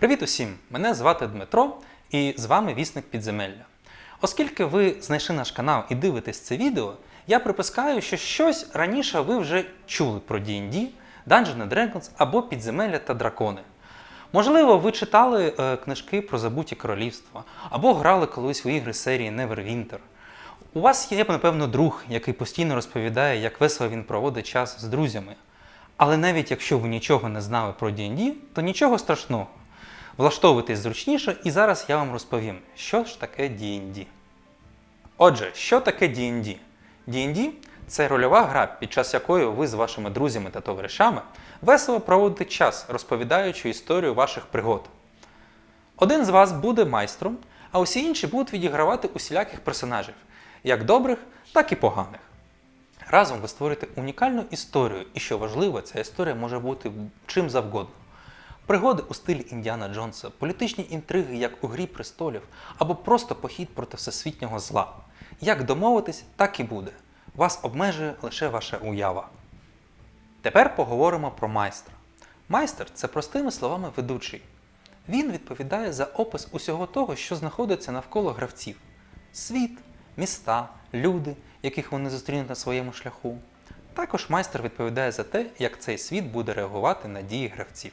Привіт усім! Мене звати Дмитро і з вами Вісник Підземелля. Оскільки ви знайшли наш канал і дивитесь це відео, я припускаю, що щось раніше ви вже чули про D&D, Dungeons Dragons або Підземелля та Дракони. Можливо, ви читали е, книжки про забуті королівства або грали колись у ігри серії Neverwinter. У вас є, напевно, друг, який постійно розповідає, як весело він проводить час з друзями. Але навіть якщо ви нічого не знали про D&D, то нічого страшного. Влаштовуйтесь зручніше, і зараз я вам розповім, що ж таке D&D. Отже, що таке D&D? D&D – це рольова гра, під час якої ви з вашими друзями та товаришами весело проводите час, розповідаючи історію ваших пригод. Один з вас буде майстром, а усі інші будуть відігравати усіляких персонажів, як добрих, так і поганих. Разом ви створюєте унікальну історію, і що важливо, ця історія може бути чим завгодно. Пригоди у стилі Індіана Джонса, політичні інтриги, як у Грі престолів, або просто похід проти всесвітнього зла. Як домовитись, так і буде. Вас обмежує лише ваша уява. Тепер поговоримо про майстра. Майстер це простими словами ведучий. Він відповідає за опис усього того, що знаходиться навколо гравців: світ, міста, люди, яких вони зустрінуть на своєму шляху. Також майстер відповідає за те, як цей світ буде реагувати на дії гравців.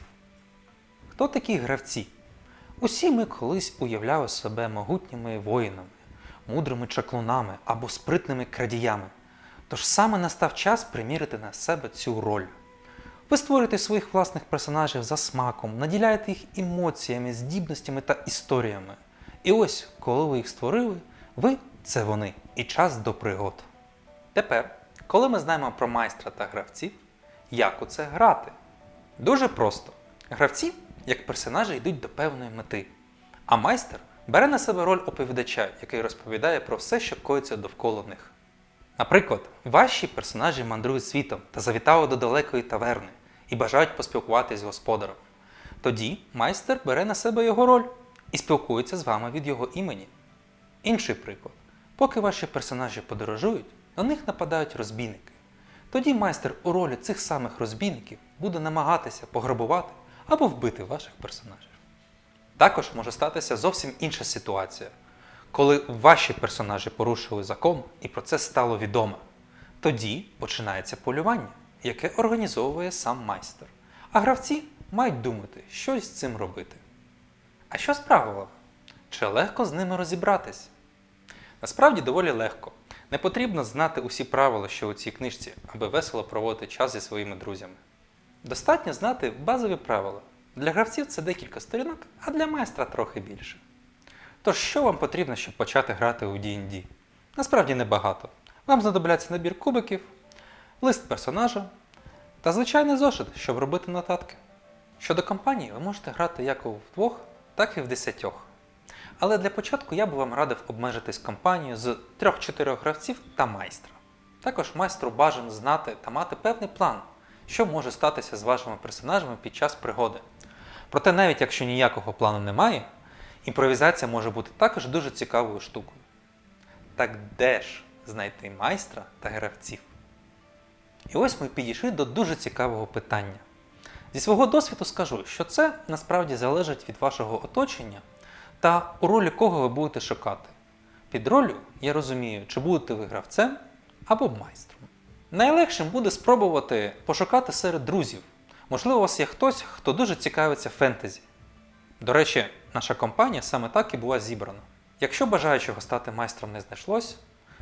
Хто такі гравці? Усі ми колись уявляли себе могутніми воїнами, мудрими чаклунами або спритними крадіями. Тож саме настав час примірити на себе цю роль. Ви створюєте своїх власних персонажів за смаком, наділяєте їх емоціями, здібностями та історіями. І ось, коли ви їх створили, ви це вони, і час до пригод. Тепер, коли ми знаємо про майстра та гравців, як у це грати? Дуже просто. Гравці, як персонажі, йдуть до певної мети, а майстер бере на себе роль оповідача, який розповідає про все, що коїться довкола них. Наприклад, ваші персонажі мандрують світом та завітали до далекої таверни і бажають поспілкуватися з господарем. Тоді майстер бере на себе його роль і спілкується з вами від його імені. Інший приклад. Поки ваші персонажі подорожують, на них нападають розбійники. Тоді майстер у ролі цих самих розбійників буде намагатися пограбувати або вбити ваших персонажів. Також може статися зовсім інша ситуація, коли ваші персонажі порушили закон і про це стало відомо. Тоді починається полювання, яке організовує сам майстер. А гравці мають думати, що з цим робити. А що з правилами? Чи легко з ними розібратись? Насправді доволі легко. Не потрібно знати усі правила, що у цій книжці, аби весело проводити час зі своїми друзями. Достатньо знати базові правила. Для гравців це декілька сторінок, а для майстра трохи більше. Тож, що вам потрібно, щоб почати грати у D&D? Насправді небагато. Вам знадобляться набір кубиків, лист персонажа та звичайний зошит, щоб робити нотатки. Щодо кампанії, ви можете грати як у вдвох, так і в десятьох. Але для початку я б вам радив обмежитись кампанією з 3-4 гравців та майстра. Також майстру бажано знати та мати певний план, що може статися з вашими персонажами під час пригоди. Проте, навіть якщо ніякого плану немає, імпровізація може бути також дуже цікавою штукою. Так де ж знайти майстра та гравців? І ось ми підійшли до дуже цікавого питання. Зі свого досвіду скажу, що це насправді залежить від вашого оточення та у ролі кого ви будете шукати. Під ролью я розумію, чи будете ви гравцем або майстром. Найлегшим буде спробувати пошукати серед друзів. Можливо, у вас є хтось, хто дуже цікавиться фентезі. До речі, наша компанія саме так і була зібрана. Якщо бажаючого стати майстром не знайшлось,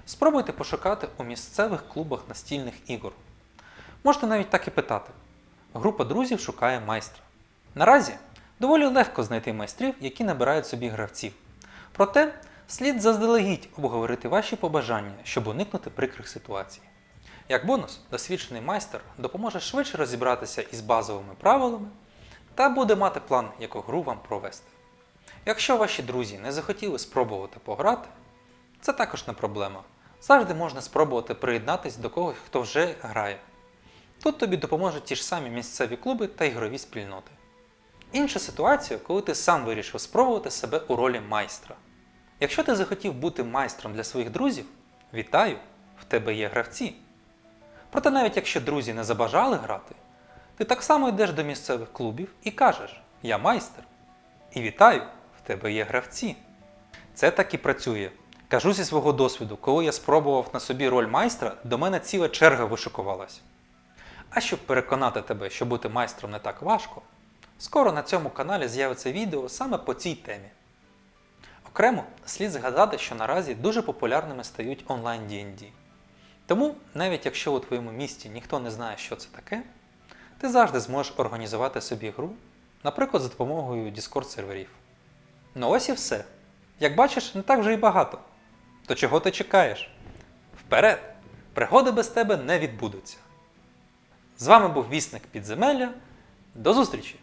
спробуйте пошукати у місцевих клубах настільних ігор. Можете навіть так і питати. Група друзів шукає майстра. Наразі доволі легко знайти майстрів, які набирають собі гравців. Проте слід заздалегідь обговорити ваші побажання, щоб уникнути прикрих ситуацій. Як бонус, досвідчений майстер допоможе швидше розібратися із базовими правилами та буде мати план, яку гру вам провести. Якщо ваші друзі не захотіли спробувати пограти, це також не проблема. Завжди можна спробувати приєднатись до когось, хто вже грає. Тут тобі допоможуть ті ж самі місцеві клуби та ігрові спільноти. Інша ситуація, коли ти сам вирішив спробувати себе у ролі майстра. Якщо ти захотів бути майстром для своїх друзів, вітаю, в тебе є гравці. Проте навіть якщо друзі не забажали грати, ти так само йдеш до місцевих клубів і кажеш Я майстер. І вітаю! В тебе є гравці. Це так і працює. Кажу зі свого досвіду, коли я спробував на собі роль майстра, до мене ціла черга вишикувалась. А щоб переконати тебе, що бути майстром не так важко, скоро на цьому каналі з'явиться відео саме по цій темі. Окремо слід згадати, що наразі дуже популярними стають онлайн D&D. Тому, навіть якщо у твоєму місті ніхто не знає, що це таке, ти завжди зможеш організувати собі гру, наприклад, за допомогою Discord серверів. Ну ось і все. Як бачиш, не так вже і багато. То чого ти чекаєш? Вперед! Пригоди без тебе не відбудуться. З вами був вісник підземелля. До зустрічі!